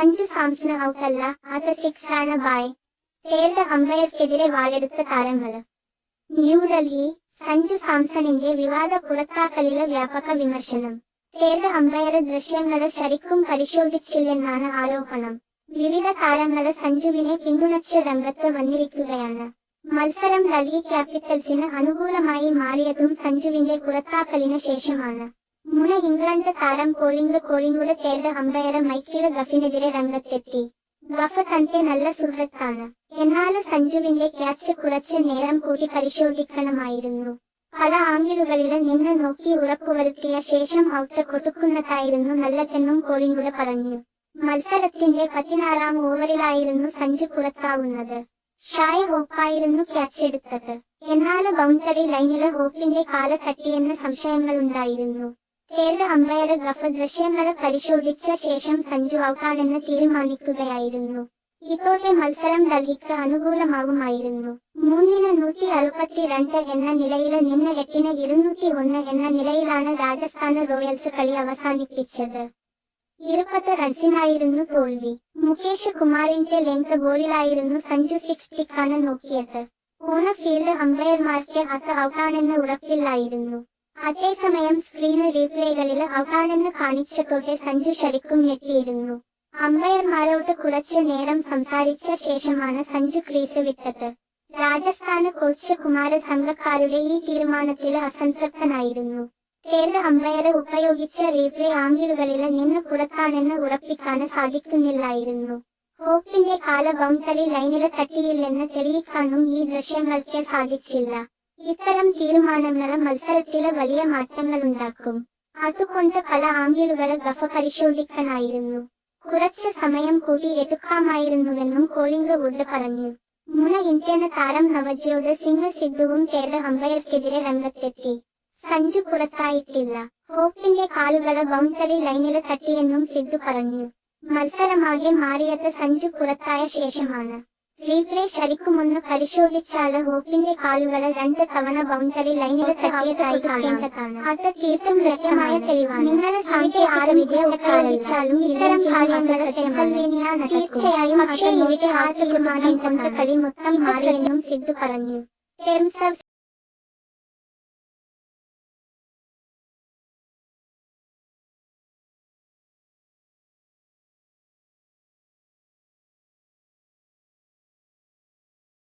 Samson ഔട്ടല്ല അത് six ആണ് bye. Third അമ്പയർക്കെതിരെ വാളെടുത്ത താരങ്ങൾ. ന്യൂഡൽഹി സഞ്ജു സാംസണിന്റെ വിവാദ പുറത്താക്കലിൽ വ്യാപക വിമർശനം. തേർഡ് അമ്പയർ ദൃശ്യങ്ങൾ ശരിക്കും പരിശോധിച്ചില്ലെന്നാണ് ആരോപണം. വിവിധ താരങ്ങൾ സഞ്ജുവിനെ പിന്തുണച്ച് രംഗത്ത് വന്നിരിക്കുകയാണ്. മത്സരം ഡൽഹി ക്യാപിറ്റൽസിന് അനുകൂലമായി മാറിയതും സഞ്ജുവിന്റെ പുറത്താക്കലിന് ശേഷമാണ്. മുന ഇംഗ്ലണ്ട് താരം കോളിംഗ് കോളിംഗുടെ തേർഡ് അമ്പയർ മൈക്കിൾ ഗഫിനെതിരെ രംഗത്തെത്തി. ഗഫ് തന്റെ നല്ല സുഹൃത്താണ്. എന്നാൽ സഞ്ജുവിന്റെ ക്യാച്ച് കുറച്ച് നേരം കൂടി പരിശോധിക്കണമായിരുന്നു. പല ആംഗിളുകളിൽ നിന്ന് നോക്കി ഉറപ്പുവരുത്തിയ ശേഷം ഔട്ട് കൊടുക്കുന്നതായിരുന്നു നല്ലതെന്നും കോളിംഗുടെ പറഞ്ഞു. മത്സരത്തിന്റെ പതിനാറാം ഓവറിലായിരുന്നു സഞ്ജു പുറത്താവുന്നത്. ഷായ ഹോപ്പായിരുന്നു ക്യാച്ച് എടുത്തത്. എന്നാൽ ബൗണ്ടറി ലൈനിൽ ഹോപ്പിന്റെ കാല തട്ടിയെന്ന സംശയങ്ങളുണ്ടായിരുന്നു. തേർഡ് അമ്പയർ ഗഫ് ദൃശ്യങ്ങൾ പരിശോധിച്ച ശേഷം സഞ്ജു ഔട്ടാണെന്ന് തീരുമാനിക്കുകയായിരുന്നു. ഇതോടെ മത്സരം ഡൽഹിക്ക് അനുകൂലമാകുമായിരുന്നു. മൂന്നിന് നൂറ്റി അറുപത്തിരണ്ട് എന്ന നിലയിൽ നിന്ന് എട്ടിന് ഇരുന്നൂറ്റി ഒന്ന് എന്ന നിലയിലാണ് രാജസ്ഥാന് റോയൽസ് കളി അവസാനിപ്പിച്ചത്. ഇരുപത് റൺസിനായിരുന്നു തോൽവി. മുകേഷ് കുമാറിന്റെ ലെങ്ത് ബോളിലായിരുന്നു സഞ്ജു സിക്സ് ടിക്കാണ് നോക്കിയത്. ഓണ ഫീൽഡ് അമ്പയർമാർക്ക് അത് ഔട്ടാണെന്ന് ഉറപ്പില്ലായിരുന്നു അതേസമയം സ്ക്രീന് റീപ്ലേകളിൽ ഔട്ടാണെന്ന് കാണിച്ചതോടെ സഞ്ജു ശരിക്കും ഞെട്ടിയിരുന്നു. അമ്പയർമാരോട് കുറച്ചു നേരം സംസാരിച്ച ശേഷമാണ് സഞ്ജു ക്രീസ് വിട്ടത്. രാജസ്ഥാന് കോച്ച് കുമാര സംഘക്കാരുടെ ഈ തീരുമാനത്തിൽ അസംതൃപ്തനായിരുന്നു. തേർഡ് അമ്പയറെ ഉപയോഗിച്ച റീപ്ലേ ആംഗിളുകളിൽ നിന്ന് പുറത്താണെന്ന് ഉറപ്പിക്കാൻ സാധിക്കുന്നില്ലായിരുന്നു. ഹോപ്പിന്റെ കാല ബൗണ്ടറി ലൈനിൽ തട്ടിയില്ലെന്ന് തെളിയിക്കാനും ഈ ദൃശ്യങ്ങൾക്ക് സാധിച്ചില്ല. ഇത്തരം തീരുമാനങ്ങൾ മത്സരത്തിൽ വലിയ മാറ്റങ്ങൾ മാറ്റങ്ങളുണ്ടാക്കും അതുകൊണ്ട് പല ആംഗിളുകൾ ഗഫ പരിശോധിക്കണായിരുന്നു കുറച്ച് സമയം കൂടി എടുക്കാമായിരുന്നുവെന്നും കോളിംഗ് വുഡ് പറഞ്ഞു. മുന ഇന്ത്യൻ താരം നവജ്യോത് സിംഗ് സിദ്ധുവും തേർഡ് അമ്പയർക്കെതിരെ രംഗത്തെത്തി. സഞ്ജു പുറത്തായിട്ടില്ല. ഹോപ്പിന്റെ കാലുകൾ ബൗണ്ടറി ലൈനിൽ തട്ടിയെന്നും സിദ്ധു പറഞ്ഞു. മത്സരമാകെ മാറിയത് സഞ്ജു പുറത്തായ ശേഷമാണ്. റീപ്ലേ ശരിക്കുമൊന്ന് പരിശോധിച്ചാൽ ഹോപ്പിന്റെ കാലുകൾ രണ്ട് തവണ ബൗണ്ടറി ലൈനിൽ തട്ടിയതായി കാണേണ്ടതാണ് അത് തീർത്തും കൃത്യമായ തെളിവാണ്. നിങ്ങളെ സാഹിത്യ ആറ് ഉപയോഗിച്ചാലും ഇത്തരം കാര്യങ്ങൾ പെൻസൽവേനിയ തീർച്ചയായും പക്ഷേ ഇവിടെ ആ തീരുമാനം കൊണ്ട് കളി മൊത്തം മാറിയെന്നും സിദ്ധു പറഞ്ഞു. ടേംസ്